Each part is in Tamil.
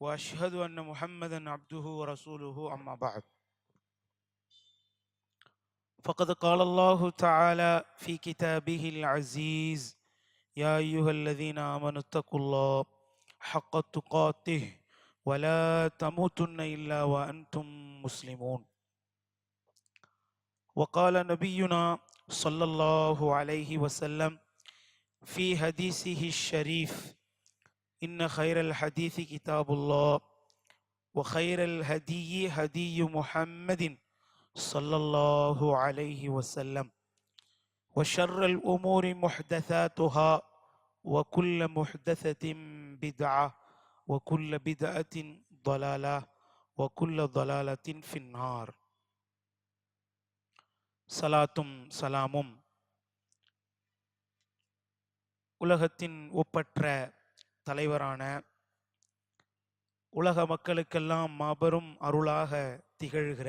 وأشهد أن محمدا عبده ورسوله أما بعد. فقد قال الله تعالى في كتابه العزيز يا أيها الذين آمنوا اتقوا الله حق تقاته ولا تموتن إلا وأنتم مسلمون. وقال نبينا صلى الله عليه وسلم في حديثه الشريف إن خير الحديث كتاب الله وخير الهدي هدي محمد صلى الله عليه وسلم وشر الأمور محدثاتها وكل محدثة بدعة وكل بدعة ضلالة وكل ضلالة في النار صلاة سلام உலகத்தின் ஒப்பற்ற தலைவரான உலக மக்களுக்கெல்லாம் மாபெரும் அருளாக திகழ்கிற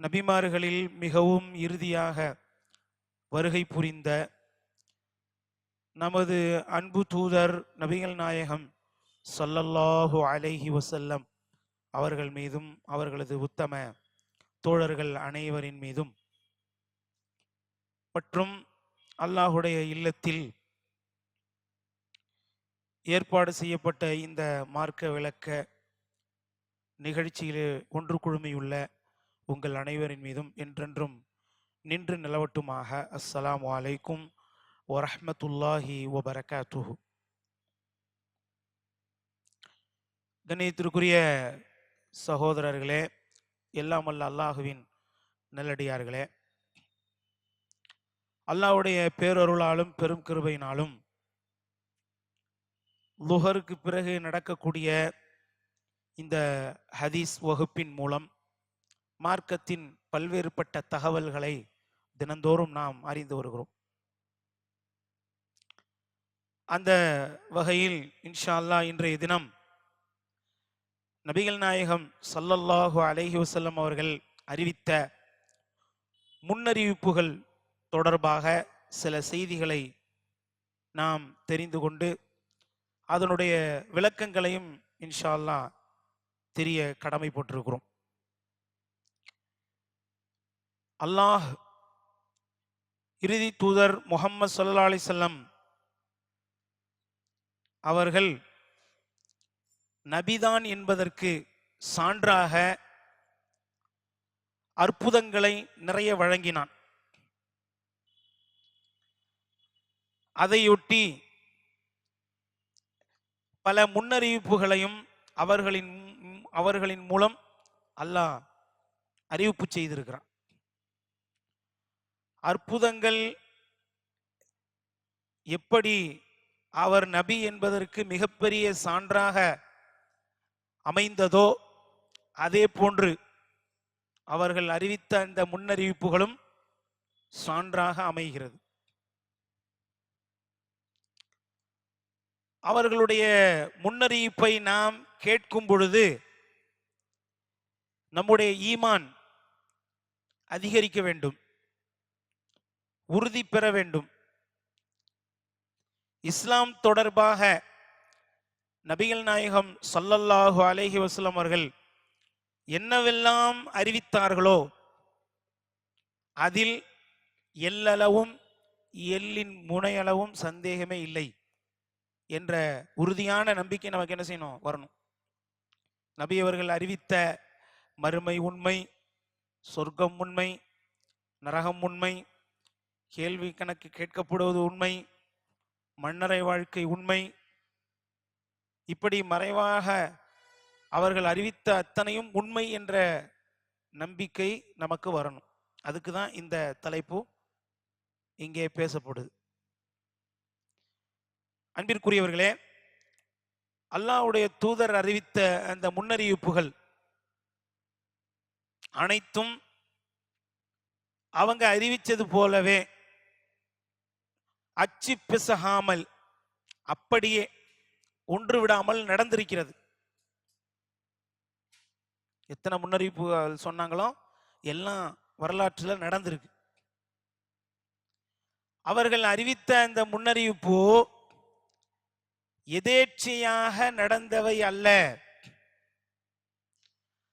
நபிமார்களில் மிகவும் இறுதியாக வருகை புரிந்த நமது அன்பு தூதர் நபிகள் நாயகம் சல்லல்லாஹு அலைஹி வசல்லம் அவர்கள் மீதும் அவர்களது உத்தம தோழர்கள் அனைவரின் மீதும் மற்றும் அல்லாஹுடைய இல்லத்தில் ஏற்பாடு செய்யப்பட்ட இந்த மார்க்க விளக்க நிகழ்ச்சியிலே ஒன்று குழுமியுள்ள உங்கள் அனைவரின் மீதும் என்றென்றும் நின்று நிலவட்டுமாக. அஸ்ஸலாம் வலைக்கும் வரஹ்மத்துல்லாஹி வபரகாத்துஹு. கணியத்திற்குரிய சகோதரர்களே எல்லாம் அல்ல அல்லாஹுவின் நல்லடியார்களே. அல்லாஹ்வுடைய பேரருளாலும் பெரும் கிருபையினாலும் லுஹருக்கு பிறகு நடக்கக்கூடிய இந்த ஹதீஸ் வகுப்பின் மூலம் மார்க்கத்தின் பல்வேறுபட்ட தகவல்களை தினந்தோறும் நாம் அறிந்து வருகிறோம். அந்த வகையில் இன்ஷா அல்லாஹ் இன்றைய தினம் நபிகள் நாயகம் சல்லல்லாஹு அலஹி வசல்லம் அவர்கள் அறிவித்த முன்னறிவிப்புகள் தொடர்பாக சில செய்திகளை நாம் தெரிந்து கொண்டு அதனுடைய விளக்கங்களையும் இன்ஷா அல்லாஹ் தெரிய கடமைப்பட்டிருக்கிறோம். அல்லாஹ் இறுதி தூதர் முகம்மது சல்லா அலிசல்லம் அவர்கள் நபிதான் என்பதற்கு சான்றாக அற்புதங்களை நிறைய வழங்கினான். அதையொட்டி பல முன்னறிவிப்புகளையும் அவர்களின் அவர்களின் மூலம் அல்லாஹ் அறிவிப்பு செய்திருக்கிறான். அற்புதங்கள் எப்படி அவர் நபி என்பதற்கு மிகப்பெரிய சான்றாக அமைந்ததோ அதே போன்று அவர்கள் அறிவித்த அந்த முன்னறிவிப்புகளும் சான்றாக அமைகிறது. அவர்களுடைய முன்னறிவிப்பை நாம் கேட்கும் பொழுது நம்முடைய ஈமான் அதிகரிக்க வேண்டும் உறுதி பெற வேண்டும். இஸ்லாம் தொடர்பாக நபிகள் நாயகம் சல்லல்லாஹு அலேஹி வஸல்லம் அவர்கள் என்னவெல்லாம் அறிவித்தார்களோ அதில் எல்லளவும் எல்லின் முனையளவும் சந்தேகமே இல்லை. என்ற உறுதியான நம்பிக்கை நமக்கு என்ன செய்யணும்? வரணும். நபி அவர்கள் அறிவித்த மறுமை உண்மை சொர்க்கம் உண்மை நரகம் உண்மை கேள்வி கணக்கு கேட்கப்படுவது உண்மை மன்னரை வாழ்க்கை உண்மை. இப்படி மறைவாக அவர்கள் அறிவித்த அத்தனையும் உண்மை என்ற நம்பிக்கை நமக்கு வரணும். அதுக்கு தான் இந்த தலைப்பு இங்கே பேசப்படுது. அன்பிற்குரியவர்களே அல்லாவுடைய தூதர் அறிவித்த அந்த முன்னறிவிப்புகள் அனைத்தும் அவங்க அறிவிச்சது போலவே அச்சு பிசகாமல் அப்படியே ஒன்று விடாமல் நடந்திருக்கிறது. எத்தனை முன்னறிவிப்புகள் சொன்னாங்களோ எல்லாம் வரலாற்றில் நடந்திருக்கு. அவர்கள் அறிவித்த அந்த முன்னறிவிப்பு எதேச்சையாக நடந்தவை அல்ல.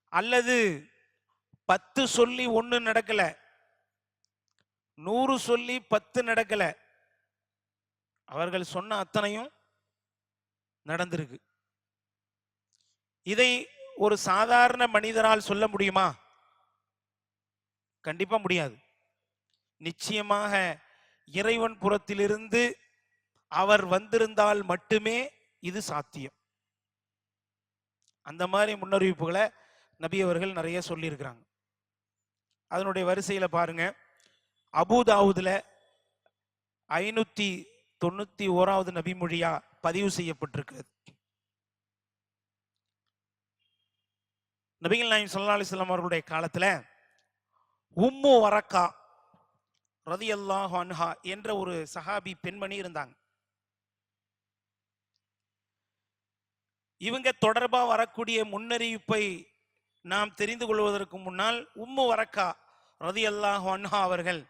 அல்லது பத்து சொல்லி ஒன்று நடக்கல. நூறு சொல்லி பத்து நடக்கல. அவர்கள் சொன்ன அத்தனையும் நடந்திருக்கு. இதை ஒரு சாதாரண மனிதரால் சொல்ல முடியுமா? கண்டிப்பா முடியாது. நிச்சயமாக இறைவன் புறத்திலிருந்து அவர் வந்திருந்தால் மட்டுமே இது சாத்தியம். அந்த மாதிரி முன்னறிவிப்புகளை நபி அவர்கள் நிறைய சொல்லியிருக்கிறாங்க. அதனுடைய வரிசையில் பாருங்க. அபுதாவுதில் ஐநூத்தி தொண்ணூத்தி ஓராவது நபிமொழியா பதிவு செய்யப்பட்டிருக்கிறது. நபிகள் நாயம் சல்லா அலிஸ்லாம் அவர்களுடைய காலத்தில் உம்மு வரக்கா ரதியல்லாஹு அன்ஹா என்ற ஒரு சஹாபி பெண்மணி இருந்தாங்க. இவங்க தொடர்பா வரக்கூடிய முன்னறிவிப்பை நாம் தெரிந்து கொள்வதற்கு முன்னால் உம்மு வரக்கா ரதியல்லாஹு அன்ஹா அவர்கள்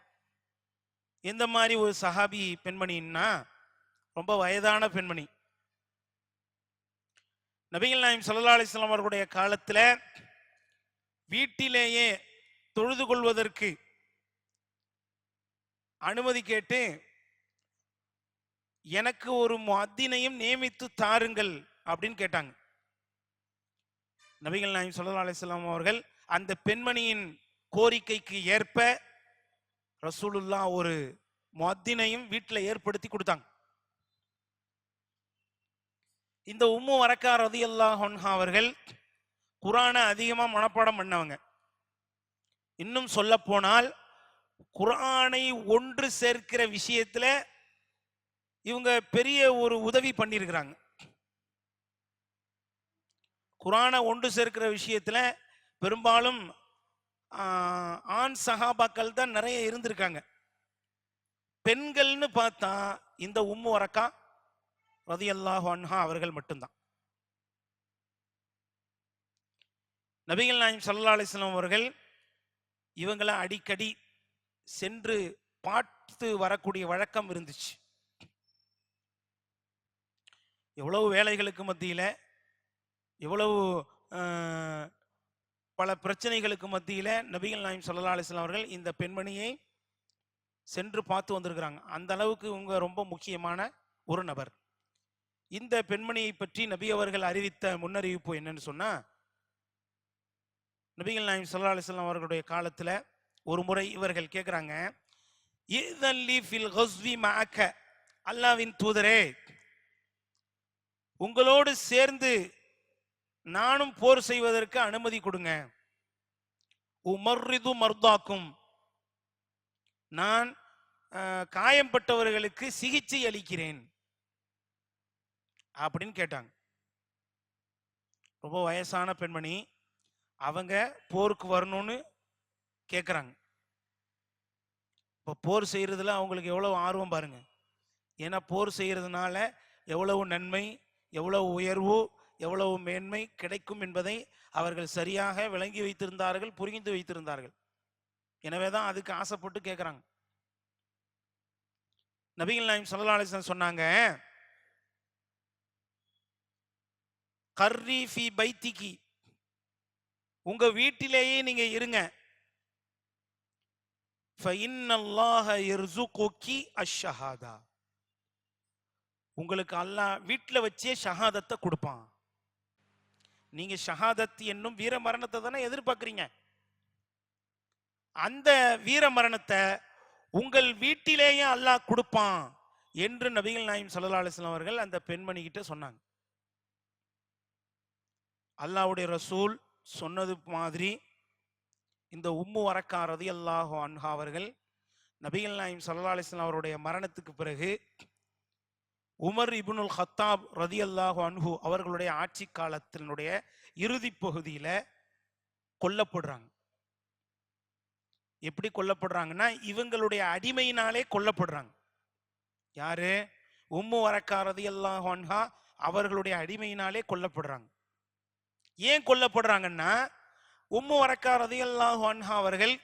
எந்த மாதிரி ஒரு சஹாபி பெண்மணின்னா ரொம்ப வயதான பெண்மணி. நபிகள் நாயம் சல்லா அலிஸ்லாம் அவர்களுடைய காலத்துல வீட்டிலேயே தொழுது கொள்வதற்கு அனுமதி கேட்டு எனக்கு ஒரு மத்தினையும் நியமித்து தாருங்கள். அப்படின்னு கேட்டாங்க. நபிகள் நாயம் சொல்லா அலிஸ்லாம் அவர்கள் அந்த பெண்மணியின் கோரிக்கைக்கு ஏற்ப ரசூலுல்லா ஒரு மத்தினையும் வீட்டில் ஏற்படுத்தி கொடுத்தாங்க. இந்த உம்மு வரக்கா ரதி அல்லாஹா அவர்கள் குரானை அதிகமா மனப்பாடம் பண்ணவங்க. இன்னும் சொல்ல போனால் குரானை ஒன்று சேர்க்கிற விஷயத்துல இவங்க பெரிய ஒரு உதவி பண்ணியிருக்கிறாங்க குரானை ஒன்று சேர்க்கிற விஷயத்துல பெரும்பாலும் ஆண் சகாபாக்கள் தான் நிறைய இருந்திருக்காங்க. பெண்கள்னு பார்த்தா இந்த உம்மு வரக்கா ரதியல்லாஹு அன்ஹா அவர்கள் மட்டும்தான். நபிகள் நாயம் சல்லா அலிஸ்லாம் அவர்கள் இவங்களை அடிக்கடி சென்று பார்த்து வரக்கூடிய வழக்கம் இருந்துச்சு. எவ்வளவு வேலைகளுக்கு மத்தியில எவ்வளவு பல பிரச்சனைகளுக்கு மத்தியில் நபிகள் நாயம் சல்லா அலிஸ்லாம் அவர்கள் இந்த பெண்மணியை சென்று பார்த்து வந்திருக்கிறாங்க. அந்த அளவுக்கு இவங்க ரொம்ப முக்கியமான ஒரு நபர். இந்த பெண்மணியை பற்றி நபி அவர்கள் அறிவித்த முன்னறிவிப்பு என்னன்னு சொன்னா நபிகள் நாயம் சல்லா அலிஸ்லாம் அவர்களுடைய காலத்துல ஒரு முறை இவர்கள் கேட்குறாங்க அல்லாவின் தூதரே உங்களோடு சேர்ந்து நானும் போர் செய்வதற்கு அனுமதி கொடுங்க. உமர்ரிது மர்தாக்கும். நான் காயம்பட்டவர்களுக்கு சிகிச்சை அளிக்கிறேன். அப்படின்னு கேட்டாங்க. ரொம்ப வயசான பெண்மணி அவங்க போருக்கு வரணும்னு கேட்குறாங்க இப்போ போர் செய்கிறதுல அவங்களுக்கு எவ்வளோ ஆர்வம் பாருங்க. ஏன்னா போர் செய்கிறதுனால எவ்வளவு நன்மை எவ்வளவு உயர்வு எவ்வளவு மேன்மை கிடைக்கும் என்பதை அவர்கள் சரியாக விளங்கி வைத்திருந்தார்கள் புரிந்து வைத்திருந்தார்கள். எனவே தான் அதுக்கு ஆசைப்பட்டு கேட்குறாங்க நபிகள் நாயம் சல்லா அலிஸ்லாம் சொன்னாங்க கர்ரி ஃபி பைத்திகி. உங்க வீட்டிலேயே நீங்க இருங்க. அஷ்ஷஹாதா உங்களுக்கு அல்லாஹ் வீட்டில் வச்சே ஷஹாதத்தை கொடுப்பான். நீங்க ஷஹாதத் என்னும் வீர மரணத்தை தானே எதிர்பார்க்குறீங்க? அந்த வீர மரணத்தை உங்கள் வீட்டிலேயே அல்லாஹ் கொடுப்பான் என்று நபிகள் நாயம் சல்லா அலிஸ்லாம் அவர்கள் அந்த பெண்மணி கிட்ட சொன்னாங்க. அல்லாவுடைய ரசூல் சொன்னது மாதிரி இந்த உம்மு வரக்காரது அல்லாஹு அன்ஹா அவர்கள் நபிகள் நாயம் சல்லா அலிஸ்லாம் அவருடைய மரணத்துக்கு பிறகு உமர் இபுனுல் ஹத்தாப் ரதி அல்லாஹு அன்ஹு அவர்களுடைய ஆட்சி காலத்தினுடைய இறுதி பகுதியில கொல்லப்படுறாங்க. எப்படி கொல்லப்படுறாங்கன்னா இவங்களுடைய அடிமையினாலே கொல்லப்படுறாங்க. யாரு? உம்மு வரக்காரதி அல்லாஹு அன்ஹா அவர்களுடைய அடிமையினாலே கொல்லப்படுறாங்க. ஏன் கொல்லப்படுறாங்கன்னா உம்மு வரக்காரதி அல்லாஹு அன்ஹா அவர்கள்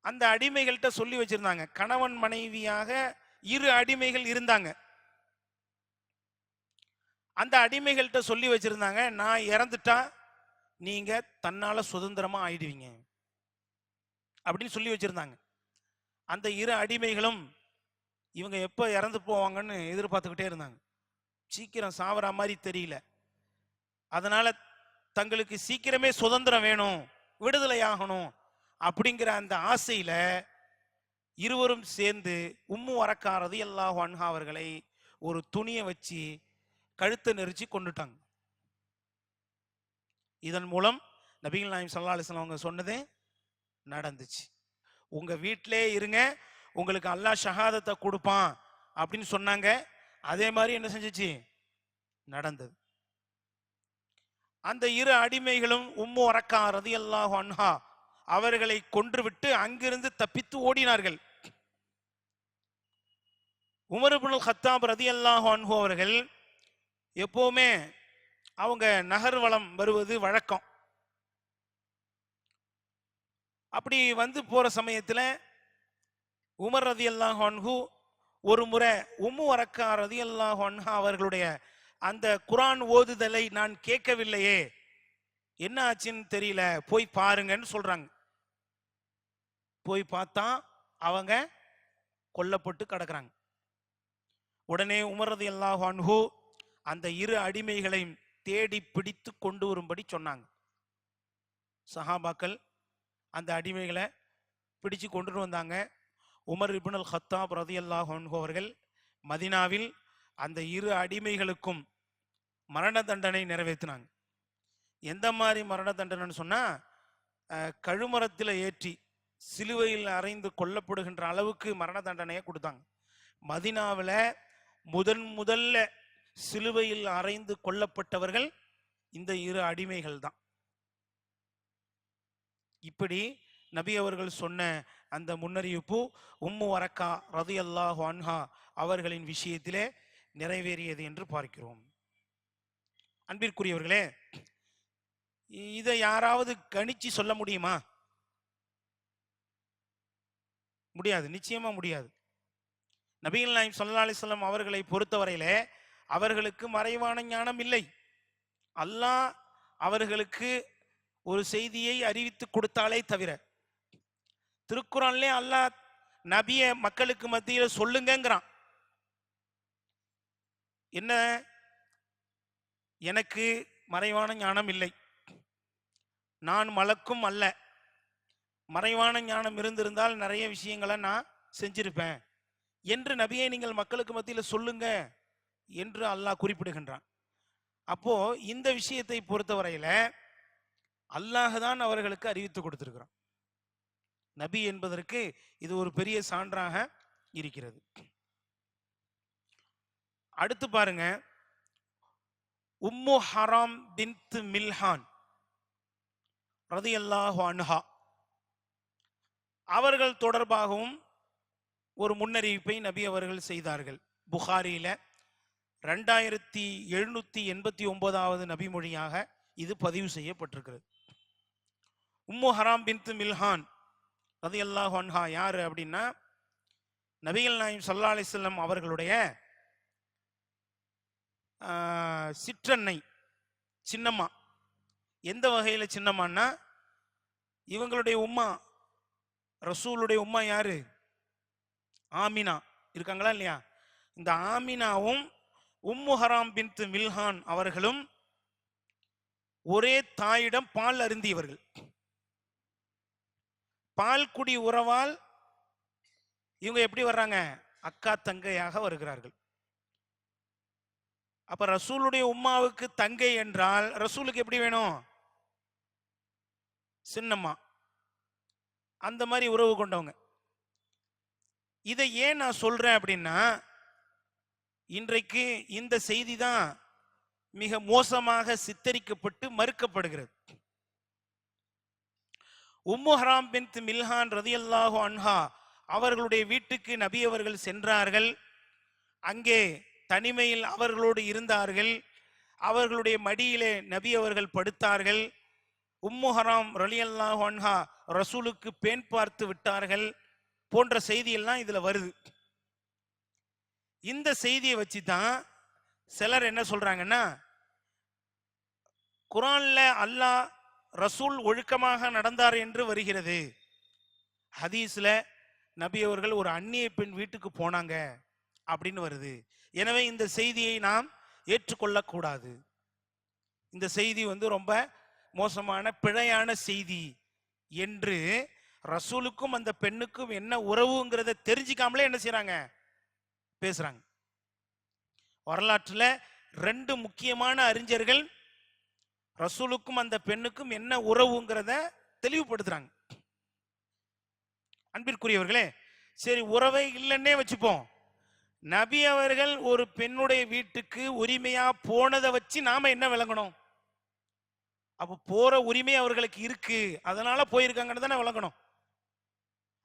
அந்த அடிமைகள்கிட்ட சொல்லி வச்சிருந்தாங்க. கணவன் மனைவியாக இரு அடிமைகள் இருந்தாங்க. அந்த அடிமைகள்கிட்ட சொல்லி வச்சிருந்தாங்க நான் இறந்துட்டா நீங்க தன்னால சுதந்திரமா ஆயிடுவீங்க. அப்படின்னு சொல்லி வச்சிருந்தாங்க. அந்த இரு அடிமைகளும் இவங்க எப்போ இறந்து போவாங்கன்னு எதிர்பார்த்துக்கிட்டே இருந்தாங்க. சீக்கிரம் சாவர மாதிரி தெரியல. அதனால தங்களுக்கு சீக்கிரமே சுதந்திரம் வேணும் விடுதலை ஆகணும். அப்படிங்கிற அந்த ஆசையில இருவரும் சேர்ந்து உம்மு வரக்காரது அல்லாஹ் அன்ஹா அவர்களை ஒரு துணியை வச்சு கழுத்தை நெரிச்சு கொண்டுட்டாங்க. இதன் மூலம் நபிகள் நாயம் சல்லா அலிஸ்லாம் அவங்க சொன்னது நடந்துச்சு. உங்க வீட்டிலே இருங்க உங்களுக்கு அல்லாஹ் ஷஹாதத்தை கொடுப்பான் அப்படின்னு சொன்னாங்க. அதே மாதிரி என்ன செஞ்சுச்சு? நடந்தது. அந்த இரு அடிமைகளும் உம்மு வரக்கா ரதி அல்லாஹு அன்ஹா அவர்களை கொன்றுவிட்டு அங்கிருந்து தப்பித்து ஓடினார்கள். உமர் இப்னுல் ஹத்தாப் ரதி அல்லாஹு அன்ஹு அவர்கள் எப்போவுமே அவங்க நகர்வலம் வருவது வழக்கம். அப்படி வந்து போற சமயத்துல உமர் ரதி அல்லாஹு அன்ஹு ஒரு முறை உம்மு வரக்கா ரதி அல்லாஹு அன்ஹா அவர்களுடைய அந்த குரான் ஓதுதலை நான் கேட்கவில்லையே என்ன ஆச்சுன்னு தெரியல போய் பாருங்கன்னு சொல்றாங்க. போய் பார்த்தா அவங்க கொல்லப்பட்டு கிடக்குறாங்க. உடனே உமரது அல்லாஹ் அன்ஹு அந்த இரு அடிமைகளையும் தேடி பிடித்து கொண்டு வரும்படி சொன்னாங்க. சஹாபாக்கள் அந்த அடிமைகளை பிடிச்சு கொண்டுட்டு வந்தாங்க. உமர் இப்னுல் ஹத்தாப் ரதி அல்லாஹ் அவர்கள் மதினாவில் அந்த இரு அடிமைகளுக்கும் மரண தண்டனை நிறைவேற்றினாங்க. எந்த மாதிரி மரண தண்டனைன்னு சொன்னால் கழுமரத்தில் ஏற்றி சிலுவையில் அறைந்து கொல்லப்படுகின்ற அளவுக்கு மரண தண்டனையை கொடுத்தாங்க. மதினாவில் முதன் முதல்ல சிலுவையில் அறைந்து கொல்லப்பட்டவர்கள் இந்த இரு அடிமைகள் தான். இப்படி நபி அவர்கள் சொன்ன அந்த முன்னறிவிப்பு உம்மு வரக்கா ரதி அல்லாஹு அன்ஹா அவர்களின் விஷயத்திலே நிறைவேறியது என்று பார்க்கிறோம். அன்பிற்குரியவர்களே இதை யாராவது கணிச்சு சொல்ல முடியுமா? முடியாது. நிச்சயமா முடியாது. நபிகள் நாயம் சல்லா அலிஸ்லாம் அவர்களை பொறுத்தவரையிலே அவர்களுக்கு மறைவான ஞானம் இல்லை. அல்லாஹ் அவர்களுக்கு ஒரு செய்தியை அறிவித்து கொடுத்தாலே தவிர திருக்குறான்லே அல்லாஹ் நபிய மக்களுக்கு மத்தியில சொல்லுங்கிறான் என்ன? எனக்கு மறைவான ஞானம் இல்லை. நான் மலக்கும் அல்ல. மறைவான ஞானம் இருந்திருந்தால் நிறைய விஷயங்களை நான் செஞ்சிருப்பேன். என்று நபியை நீங்கள் மக்களுக்கு மத்தியில் சொல்லுங்க என்று அல்லாஹ் குறிப்பிடுகின்றான். அப்போ இந்த விஷயத்தை பொறுத்தவரையில அல்லாஹ் தான் அவர்களுக்கு அறிவித்து கொடுத்திருக்கிறான். நபி என்பதற்கு இது ஒரு பெரிய சான்றாக இருக்கிறது. அடுத்து பாருங்க. உம்மு ஹராம் பின்த் மில்ஹான் ரதியல்லாஹு அன்ஹா. அவர்கள் தொடர்பாகவும் ஒரு முன்னறிவிப்பை நபி அவர்கள் செய்தார்கள். புகாரியில ரெண்டாயிரத்தி எழுநூத்தி எண்பத்தி ஒன்பதாவது நபி மொழியாக இது பதிவு செய்யப்பட்டிருக்கிறது. உம்மு ஹராம் பின்த் மில்ஹான் ரதியல்லாஹு அன்ஹா யாரு அப்படின்னா நபிகள் நாயம் சல்லா அலிஸ்லம் அவர்களுடைய சிற்றன்னை சின்னம்மா. எந்த வகையில் சின்னம்மான்னா இவங்களுடைய உம்மா ரசூலுடைய உம்மா யாரு? ஆமினா. இருக்காங்களா இல்லையா? இந்த ஆமினாவும் உம்மு ஹராம் பின்த் மில்ஹான் அவர்களும் ஒரே தாயிடம் பால் அருந்தியவர்கள். பால் குடி உறவால் இவங்க எப்படி வர்றாங்க? அக்கா தங்கையாக வருகிறார்கள். அப்ப ரசூலுடைய உம்மாவுக்கு தங்கை என்றால் ரசூலுக்கு எப்படி வேணும்? சின்னம்மா. அந்த மாதிரி உறவு கொண்டவங்க. இதை ஏன் நான் சொல்கிறேன் அப்படின்னா இன்றைக்கு இந்த செய்தி தான் மிக மோசமாக சித்தரிக்கப்பட்டு மறுக்கப்படுகிறது. உம்மு ஹராம் பின் மில்ஹான் ரதியல்லாஹு அன்ஹா அவர்களுடைய வீட்டுக்கு நபி அவர்கள் சென்றார்கள். அங்கே தனிமையில் அவர்களோடு இருந்தார்கள். அவர்களுடைய மடியிலே நபி அவர்கள் படுத்தார்கள். உம்முஹராம் ரலியல்லா ரலியல்லாஹு ரசூலுக்கு பேன் பார்த்து விட்டார்கள் போன்ற செய்தியெல்லாம் இதுல வருது. இந்த செய்தியை வச்சு தான் சிலர் என்ன சொல்றாங்கன்னா குரான்ல அல்லாஹ் ரசூல் ஒழுக்கமாக நடந்தார் என்று வருகிறது. ஹதீஸ்ல நபி அவர்கள் ஒரு அந்நிய பெண் வீட்டுக்கு போனாங்க அப்படின்னு வருது. எனவே இந்த செய்தியை நாம் ஏற்றுக்கொள்ளக்கூடாது. இந்த செய்தி வந்து ரொம்ப மோசமான பிழையான செய்தி என்று ரசூலுக்கும் அந்த பெண்ணுக்கும் என்ன உறவுங்கிறத தெரிஞ்சுக்காமலே என்ன செய்யறாங்க பேசுறாங்க. வரலாற்றுல ரெண்டு முக்கியமான அறிஞர்கள் ரசூலுக்கும் அந்த பெண்ணுக்கும் என்ன உறவுங்கிறத தெளிவுபடுத்துறாங்க. அன்பிற்குரியவர்களே சரி உறவை இல்லைன்னே வச்சுப்போம். நபி அவர்கள் ஒரு பெண்ணுடைய வீட்டுக்கு உரிமையா போனதை வச்சு நாம என்ன விளங்கணும்? அப்போ போற உரிமை அவர்களுக்கு இருக்கு. அதனால போயிருக்காங்கன்னு தானே விளங்கணும்.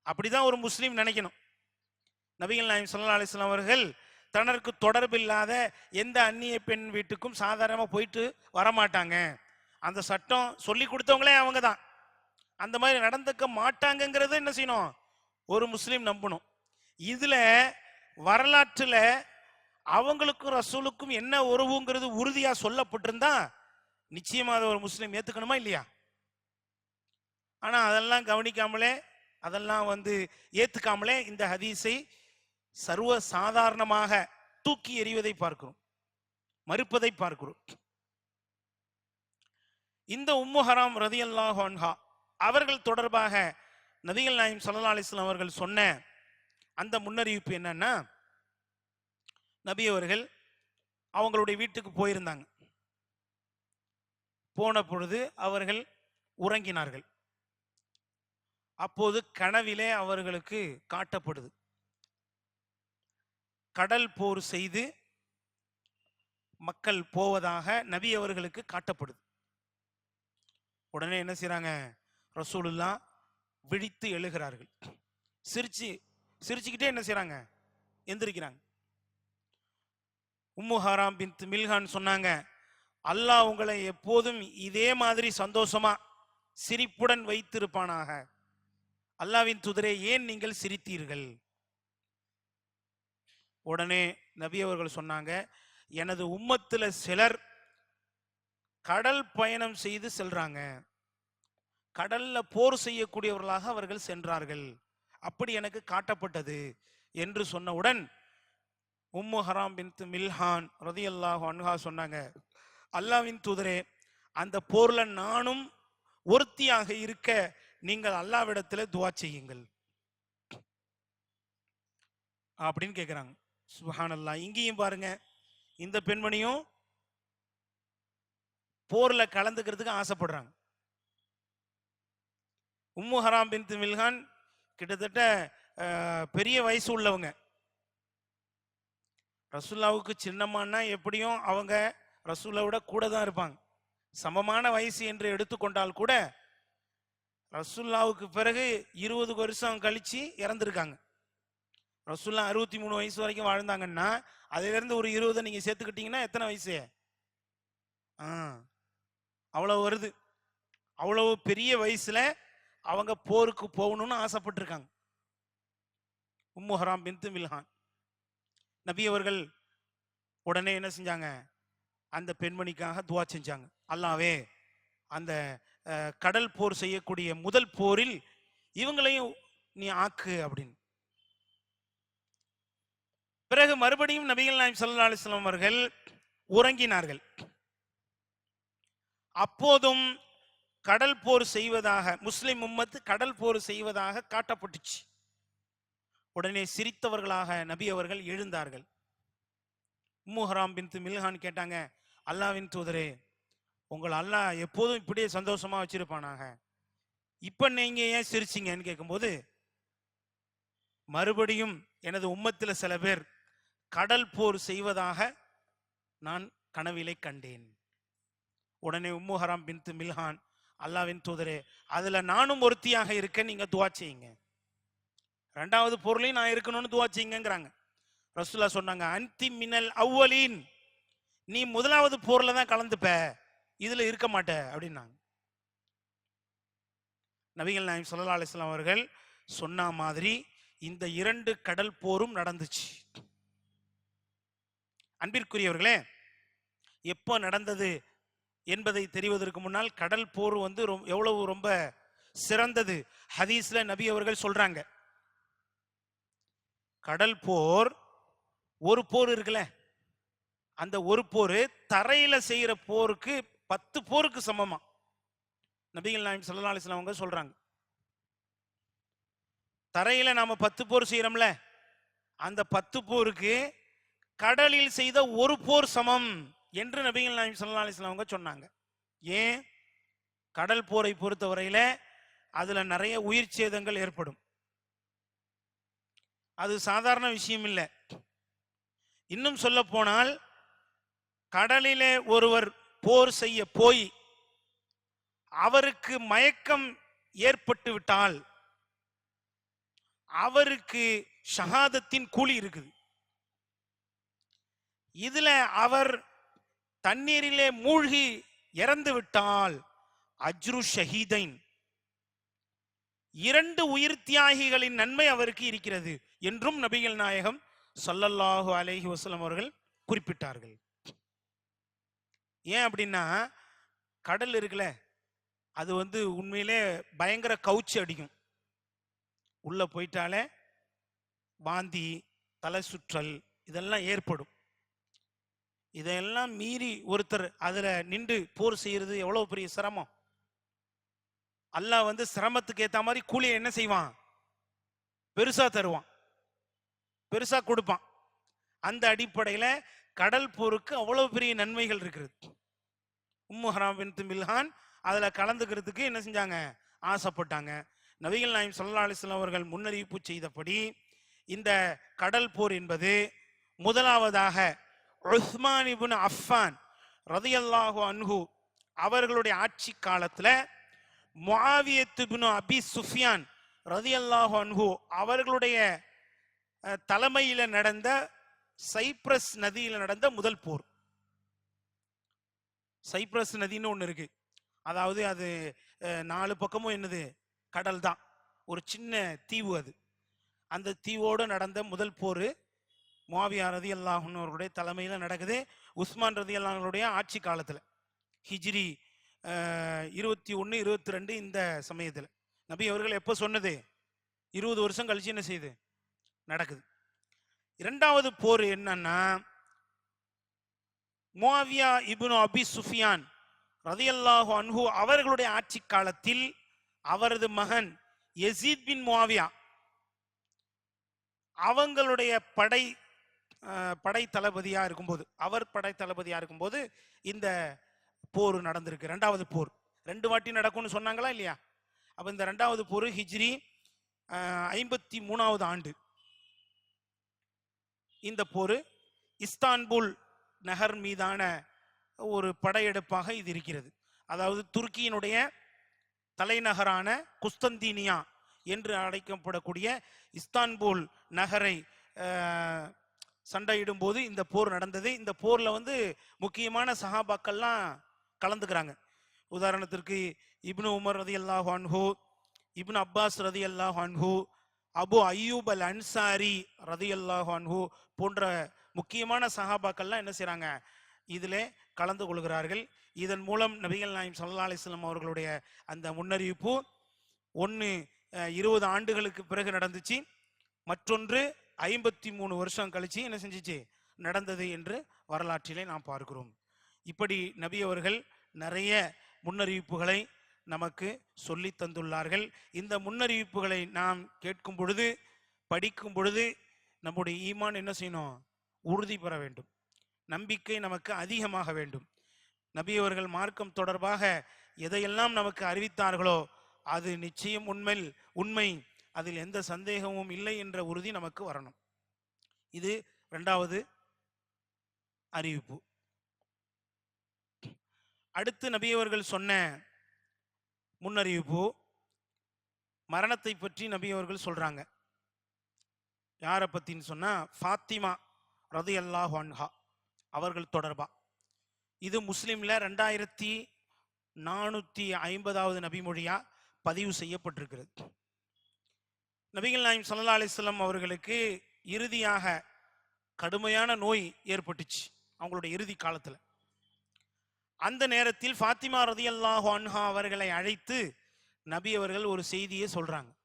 அப்படிதான் ஒரு முஸ்லீம் நினைக்கணும். நபிகள் நாயம் சல்லா அலிஸ்லாம் அவர்கள் தனக்கு தொடர்பில்லாத எந்த அந்நிய பெண் வீட்டுக்கும் சாதாரணமாக போயிட்டு வரமாட்டாங்க. அந்த சட்டம் சொல்லி கொடுத்தவங்களே அவங்க தான். அந்த மாதிரி நடந்துக்க மாட்டாங்கங்கிறத என்ன செய்யணும்? ஒரு முஸ்லீம் நம்பணும். இதில் வரலாற்றில் அவங்களுக்கும் ரசூலுக்கும் என்ன உறவுங்கிறது உறுதியாக சொல்லப்பட்டிருந்தா நிச்சயமா அதை ஒரு முஸ்லீம் ஏற்றுக்கணுமா இல்லையா? ஆனால் அதெல்லாம் கவனிக்காமலே அதெல்லாம் வந்து ஏற்றுக்காமலே இந்த ஹதீஸை சர்வ சாதாரணமாக தூக்கி எறிவதை பார்க்கிறோம். மறுப்பதை பார்க்கிறோம். இந்த உம்முஹராம் ஹராம் ரதியல்லாஹு அவர்கள் தொடர்பாக நபிகள் நாயம் சல்லா அலிஸ்லாம் அவர்கள் சொன்ன அந்த முன்னறிவிப்பு என்னன்னா நபி அவர்கள் அவங்களுடைய வீட்டுக்கு போயிருந்தாங்க. போன பொழுது அவர்கள் உறங்கினார்கள். அப்போது கனவிலே அவர்களுக்கு காட்டப்படுது. கடல் போர் செய்து மக்கள் போவதாக நபி அவர்களுக்கு காட்டப்படுது. உடனே என்ன செய்றாங்க? ரசூலுல்லா விழித்து எழுகிறார்கள். சிரிச்சு சிரிச்சுக்கிட்டே என்ன செய்யறாங்க எந்திரிக்கிறாங்க. உம்மு ஹராம் பின் மில்ஹான் சொன்னாங்க. அல்லாஹ் உங்களை எப்போதும் இதே மாதிரி சந்தோஷமா சிரிப்புடன் வைத்திருப்பானாக. அல்லாவின் துதிரே ஏன் நீங்கள் சிரித்தீர்கள்? உடனே நபி அவர்கள் சொன்னாங்க எனது உம்மத்தில் சிலர் கடல் பயணம் செய்து செல்றாங்க. கடல்ல போர் செய்யக்கூடியவர்களாக அவர்கள் சென்றார்கள். அப்படி எனக்கு காட்டப்பட்டது என்று சொன்னவுடன் உம்மு ஹராம் பின் மில்ஹான் ரதியல்லாஹு அன்ஹா சொன்னாங்க அல்லாவின் தூதரே அந்த போர்ல நானும் ஒருத்தியாக இருக்க நீங்கள் அல்லாவிடத்துல துவா செய்யுங்கள். அப்படின்னு கேக்குறாங்க. சுபஹானல்லா. இங்கேயும் பாருங்க. இந்த பெண்மணியும் போர்ல கலந்துக்கிறதுக்கு ஆசைப்படுறாங்க. உம்மு ஹராம் பின் மில்ஹான் கிட்டத்தட்ட பெரிய வயசு உள்ளவங்க. ரசுல்லாவுக்கு சின்னம்மான்னா எப்படியும் அவங்க ரசூலை விட கூட தான் இருப்பாங்க. சமமான வயசு என்று எடுத்துக்கொண்டால் கூட ரசுல்லாவுக்கு பிறகு இருபது வருஷம் கழிச்சு இறந்துருக்காங்க. ரசுல்லா அறுபத்தி மூணு வயசு வரைக்கும் வாழ்ந்தாங்கன்னா அதிலிருந்து ஒரு இருபதை நீங்கள் சேர்த்துக்கிட்டீங்கன்னா எத்தனை வயசு? ஆ அவ்வளோ வருது. அவ்வளவு பெரிய வயசுல அவங்க போருக்கு போகணும்னு ஆசைப்பட்டிருக்காங்க. உம்முஹராம் பின்து மில்ஹான். நபி அவர்கள் உடனே என்ன செஞ்சாங்க? அந்த பெண்மணிக்காக துவா செஞ்சாங்க. அல்லாவே அந்த அஹ், கடல் போர் செய்யக்கூடிய முதல் போரில் இவங்களையும் நீ ஆக்கு அப்படின்னு. பிறகு மறுபடியும் நபிகள் நாயம் சல்லா அலிஸ்லாம் அவர்கள் உறங்கினார்கள். அப்போதும் கடல் போர் செய்வதாக முஸ்லிம் உம்மத்து கடல் போர் செய்வதாக காட்டப்பட்டுச்சு. உடனே சிரித்தவர்களாக நபி அவர்கள் எழுந்தார்கள். உம்முஹராம் பின்த்து மில்ஹான் கேட்டாங்க அல்லாவின் தூதரே உங்கள் அல்லாஹ் எப்போதும் இப்படியே சந்தோஷமாக வச்சிருப்பானாக? இப்போ நீங்கள் ஏன் சிரிச்சீங்கன்னு கேட்கும்போது மறுபடியும் எனது உம்மத்தில் சில பேர் கடல் போர் செய்வதாக நான் கனவிலை கண்டேன். உடனே உம்முஹராம் பின்த்து மில்ஹான் அல்லாவின் தூதரே அதில் நானும் ஒருத்தியாக இருக்க நீங்கள் துவா செய்யுங்க. ரெண்டாவது பொருளையும் நான் இருக்கணும்னு துவா செய்யுங்கிறாங்க ரசுல்லா சொன்னாங்க அந்தி மினல் அவ்வலின். நீ முதலாவது போர்ல தான் கலந்துப்ப. இதுல இருக்க மாட்ட. அப்படின்னாங்க. நபிகள் நாயம் ஸல்லல்லாஹு அலிஸ்லாம் அவர்கள் சொன்ன மாதிரி இந்த இரண்டு கடல் போரும் நடந்துச்சு. அன்பிற்குரியவர்களே எப்போ நடந்தது என்பதை தெரிவதற்கு முன்னால் கடல் போர் வந்து ரொம்- எவ்வளவு ரொம்ப சிறந்தது ஹதீஸ்ல நபி அவர்கள் சொல்றாங்க. கடல் போர் ஒரு போர் இருக்குல்ல? அந்த ஒரு போர் தரையில செய்யற போருக்கு பத்து போருக்கு சமமா? நபிகள் நாயம் சல்லா அலிஸ்லாம் அவங்க சொல்றாங்க. தரையில நாம பத்து போர் செய்யறோம்ல? அந்த பத்து போருக்கு கடலில் செய்த ஒரு போர் சமம் என்று நபிகள் நாயம் சல்லா அலிஸ்லாம் அவங்க சொன்னாங்க. ஏன்? கடல் போரை பொறுத்தவரையில அதுல நிறைய உயிர் சேதங்கள் ஏற்படும். அது சாதாரண விஷயம் இல்லை. இன்னும் சொல்ல போனால் கடலிலே ஒருவர் போர் செய்ய போய் அவருக்கு மயக்கம் ஏற்பட்டு விட்டால் அவருக்கு ஷஹாதத்தின் கூலி இருக்குது. இதுல அவர் தண்ணீரிலே மூழ்கி இறந்து விட்டால் அஜ்ரு ஷஹீதைன் இரண்டு உயிர் தியாகிகளின் நன்மை அவருக்கு இருக்கிறது என்றும் நபிகள் நாயகம் சொல்லல்லாஹு அலைஹி வசலம் அவர்கள் குறிப்பிட்டார்கள். ஏன் அப்படின்னா கடல் இருக்குல்ல அது வந்து உண்மையிலே பயங்கர கவுச்சி அடிக்கும். உள்ளே போயிட்டாலே வாந்தி தலை சுற்றல் இதெல்லாம் ஏற்படும். இதையெல்லாம் மீறி ஒருத்தர் அதில் நின்று போர் செய்கிறது எவ்வளோ பெரிய சிரமம்? அல்லாஹ் வந்து சிரமத்துக்கு ஏற்ற மாதிரி கூலியை என்ன செய்வான்? பெருசாக தருவான். பெருசாக கொடுப்பான். அந்த அடிப்படையில் கடல் போருக்கு அவ்வளோ பெரிய நன்மைகள் இருக்கிறது. உம்மு ஹராம் பின் மில்ஹான் அதில் கலந்துக்கிறதுக்கு என்ன செஞ்சாங்க? ஆசைப்பட்டாங்க. நபிகள் நாயம் சல்லா அலிஸ்லாம் அவர்கள் முன்னறிவிப்பு செய்தபடி இந்த கடல் போர் என்பது முதலாவதாக உஸ்மான் இப்னு அஃபான் ரதியல்லாஹு அன்ஹு அவர்களுடைய ஆட்சி காலத்தில் முஆவியத் அபி சுஃபியான் ரதியல்லாஹு அன்ஹு அவர்களுடைய தலைமையில் நடந்த சைப்ரஸ் நதியில் நடந்த முதல் போர். சைப்ரஸ் நதின்னு ஒன்று இருக்கு. அதாவது அது நாலு பக்கமும் என்னது? கடல் தான். ஒரு சின்ன தீவு அது. அந்த தீவோடு நடந்த முதல் போர் மாவியா ரதி அவர்களுடைய தலைமையில் நடக்குது. உஸ்மான் ரதி அல்லாஹனுடைய ஆட்சி காலத்தில். ஹிஜ்ரி இருபத்தி ஒன்று இருபத்தி ரெண்டு இந்த சமயத்தில். நபி அவர்கள் எப்போ சொன்னது? இருபது வருஷம் கழிச்சு என்ன செய்யுது நடக்குது. இரண்டாவது போர் என்னன்னா முவாவியா இபுனு அபி சுஃபியான் ரதியல்லாஹு அன்ஹு அவர்களுடைய ஆட்சி காலத்தில் அவரது மகன் எசீத் பின் முவாவியா அவங்களுடைய படை படை தளபதியா இருக்கும்போது அவர் படை தளபதியா இருக்கும்போது இந்த போர் நடந்திருக்கு. ரெண்டாவது போர். ரெண்டு வாட்டி நடக்கும்னு சொன்னாங்களா இல்லையா? அப்போ இந்த ரெண்டாவது போர் ஹிஜ்ரி ஐம்பத்தி மூணாவது ஆண்டு. இந்த போர் இஸ்தான்புல் நகர் மீதான ஒரு படையெடுப்பாக இது இருக்கிறது. அதாவது துருக்கியினுடைய தலைநகரான குஸ்தந்தீனியா என்று அழைக்கப்படக்கூடிய இஸ்தான்புல் நகரை சண்டையிடும் போது இந்த போர் நடந்தது. இந்த போரில் வந்து முக்கியமான சஹாபாக்கள்லாம் கலந்துக்கிறாங்க. உதாரணத்திற்கு இப்னு உமர் ரதி அல்லாஹ் அன்ஹு இப்னு அப்பாஸ் ரதி அல்லாஹ் அன்ஹு அபு அய்யூப் அல் அன்சாரி ரதி அல்லாஹ் அன்ஹு போன்ற முக்கியமான சஹாபாக்கள்லாம் என்ன செய்கிறாங்க இதிலே கலந்து கொள்கிறார்கள். இதன் மூலம் நபிகள் நாயம் சல்லா அலிஸ்லாம் அவர்களுடைய அந்த முன்னறிவிப்பு ஒன்று இருபது ஆண்டுகளுக்கு பிறகு நடந்துச்சு. மற்றொன்று ஐம்பத்தி மூணு வருஷம் கழிச்சு என்ன செஞ்சுச்சு? நடந்தது என்று வரலாற்றிலே நாம் பார்க்கிறோம். இப்படி நபி அவர்கள் நிறைய முன்னறிவிப்புகளை நமக்கு சொல்லி தந்துள்ளார்கள். இந்த முன்னறிவிப்புகளை நாம் கேட்கும் பொழுது படிக்கும் பொழுது நம்முடைய ஈமான் என்ன செய்யணும்? உறுதி பெற வேண்டும். நம்பிக்கை நமக்கு அதிகமாக வேண்டும். நபியவர்கள் மார்க்கம் தொடர்பாக எதையெல்லாம் நமக்கு அறிவித்தார்களோ அது நிச்சயம் உண்மையில் உண்மை. அதில் எந்த சந்தேகமும் இல்லை என்ற உறுதி நமக்கு வரணும். இது ரெண்டாவது அறிவிப்பு. அடுத்து நபியவர்கள் சொன்ன முன்னறிவிப்பு? மரணத்தை பற்றி நபி அவர்கள் சொல்கிறாங்க யாரை பற்றின்னு சொன்னால் ஃபாத்திமா ரது அல்லாஹ் அவர்கள் தொடர்பா. இது முஸ்லீமில் ரெண்டாயிரத்தி நானூற்றி ஐம்பதாவது நபிமொழியாக பதிவு செய்யப்பட்டிருக்கிறது. நபிகள் நாயம் சல்லா அலிஸ்லாம் அவர்களுக்கு இறுதியாக கடுமையான நோய் ஏற்பட்டுச்சு. அவங்களோட இறுதி காலத்தில். அந்த நேரத்தில் ஃபாத்திமா ரதி அல்லாஹு அன்ஹா அவர்களை அழைத்து நபி அவர்கள் ஒரு செய்தியை சொல்றாங்க.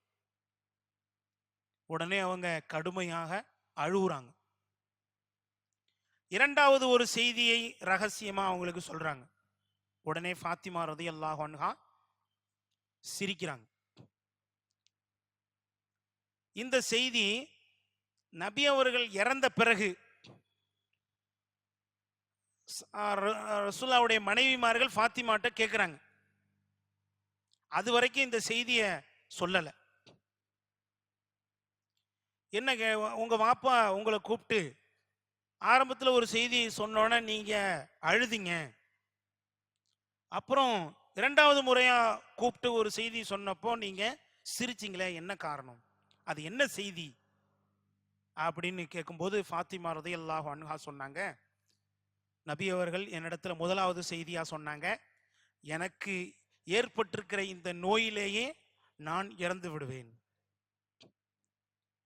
உடனே அவங்க கடுமையாக அழுகுறாங்க. இரண்டாவது ஒரு செய்தியை ரகசியமா அவங்களுக்கு சொல்றாங்க. உடனே ஃபாத்திமா ரதி அல்லாஹு அன்ஹா சிரிக்கிறாங்க. இந்த செய்தி நபி அவர்கள் இறந்த பிறகு ரசுல்லாவுடைய மனைவிமார்கள் ஃபாத்திமாட்ட கேட்குறாங்க அது வரைக்கும் இந்த செய்தியை சொல்லலை. என்ன கே- உங்கள் வாப்பா உங்களை கூப்பிட்டு ஆரம்பத்தில் ஒரு செய்தி சொன்னோன்னே நீங்கள் அழுதிங்க. அப்புறம் இரண்டாவது முறையாக கூப்பிட்டு ஒரு செய்தி சொன்னப்போ நீங்கள் சிரிச்சிங்களே என்ன காரணம்? அது என்ன செய்தி? அப்படின்னு கேட்கும்போது ஃபாத்திமா ரதையல்லாஹு அன்ஹா சொன்னாங்க. நபி அவர்கள் என்னிடத்துல முதலாவது செய்தியா சொன்னாங்க எனக்கு ஏற்பட்டிருக்கிற இந்த நோயிலேயே நான் இறந்து விடுவேன்.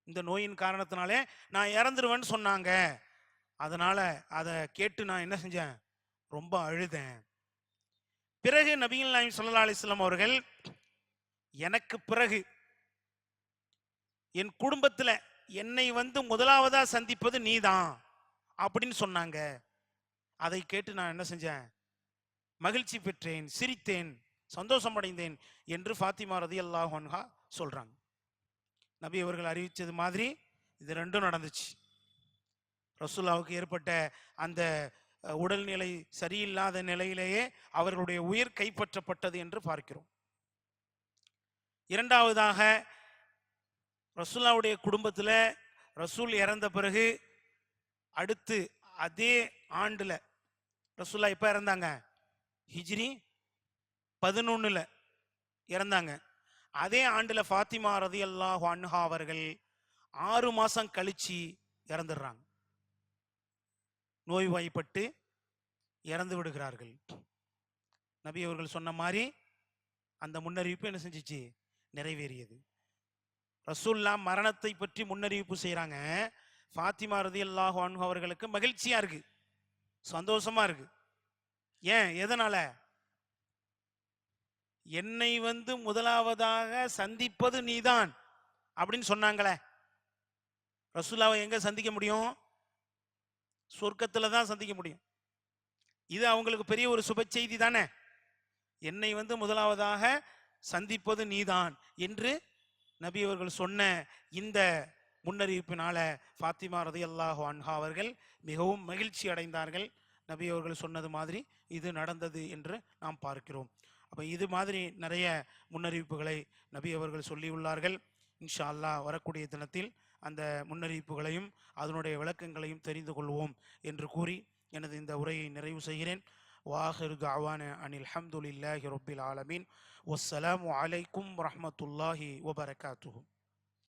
இந்த நோயின் காரணத்தினாலே நான் இறந்துருவேன்னு சொன்னாங்க. அதனால அதை கேட்டு நான் என்ன செஞ்சேன்? ரொம்ப அழுதேன். பிறகு நபிகள் நாயம் சொல்லா அலிஸ்லாம் அவர்கள் எனக்கு பிறகு என் குடும்பத்தில் என்னை வந்து முதலாவதாக சந்திப்பது நீதான் அப்படின்னு சொன்னாங்க. அதை கேட்டு நான் என்ன செஞ்சேன்? மகிழ்ச்சி பெற்றேன் சிரித்தேன் சந்தோஷம் அடைந்தேன் என்று ஃபாத்திமா ரதி அல்லாஹன்ஹா சொல்றாங்க. நபி அவர்கள் அறிவித்தது மாதிரி இது ரெண்டும் நடந்துச்சு. ரசுல்லாவுக்கு ஏற்பட்ட அந்த உடல்நிலை சரியில்லாத நிலையிலேயே அவர்களுடைய உயிர் கைப்பற்றப்பட்டது என்று பார்க்கிறோம். இரண்டாவதாக ரசூல்லாவுடைய குடும்பத்தில் ரசூல் இறந்த பிறகு அடுத்து அதே ஆண்டில் ரசுல்லா இப்போ இறந்தாங்க? ஹிஜ்ரி பதினொன்றில் இறந்தாங்க. அதே ஆண்டில் ஃபாத்திமா ரதி அல்லாஹ் அன்ஹா அவர்கள் ஆறு மாதம் கழிச்சு இறந்துடுறாங்க. நோய்வாய்ப்பட்டு இறந்து விடுகிறார்கள். நபி அவர்கள் சொன்ன மாதிரி அந்த முன்னறிவிப்பு என்ன செஞ்சிச்சு? நிறைவேறியது. ரசூல்லா மரணத்தை பற்றி முன்னறிவிப்பு செய்கிறாங்க ஃபாத்திமா ரதியல்லாஹு அன்ஹு அவர்களுக்கு மகிழ்ச்சியாக இருக்குது சந்தோஷமா இருக்கு. ஏன்? எதனால? என்னை வந்து முதலாவதாக சந்திப்பது நீதான் அப்படின்னு சொன்னாங்களே. ரசூலாவை எங்க சந்திக்க முடியும்? சொர்க்கத்துல தான் சந்திக்க முடியும். இது அவங்களுக்கு பெரிய ஒரு சுப செய்தி தானே. என்னை வந்து முதலாவதாக சந்திப்பது நீதான் என்று நபி அவர்கள் சொன்ன இந்த முன்னறிவிப்பினால ஃபாத்திமா ரதியல்லாஹு அன்ஹா அவர்கள் மிகவும் மகிழ்ச்சி அடைந்தார்கள். நபி அவர்கள் சொன்னது மாதிரி இது நடந்தது என்று நாம் பார்க்கிறோம். அப்போ இது மாதிரி நிறைய முன்னறிவிப்புகளை நபி அவர்கள் சொல்லியுள்ளார்கள். இன்ஷா அல்லாஹ் வரக்கூடிய தினத்தில் அந்த முன்னறிவிப்புகளையும் அதனுடைய விளக்கங்களையும் தெரிந்து கொள்வோம் என்று கூறி எனது இந்த உரையை நிறைவு செய்கிறேன். வாஹிர் தாவான அனில் ஹம்துலில்லாஹி ரொப்பில் ஆலமீன். ஒஸ்ஸலாம் அலைக்கும் ரஹமத்துல்லாஹி வபரகாத்துஹு.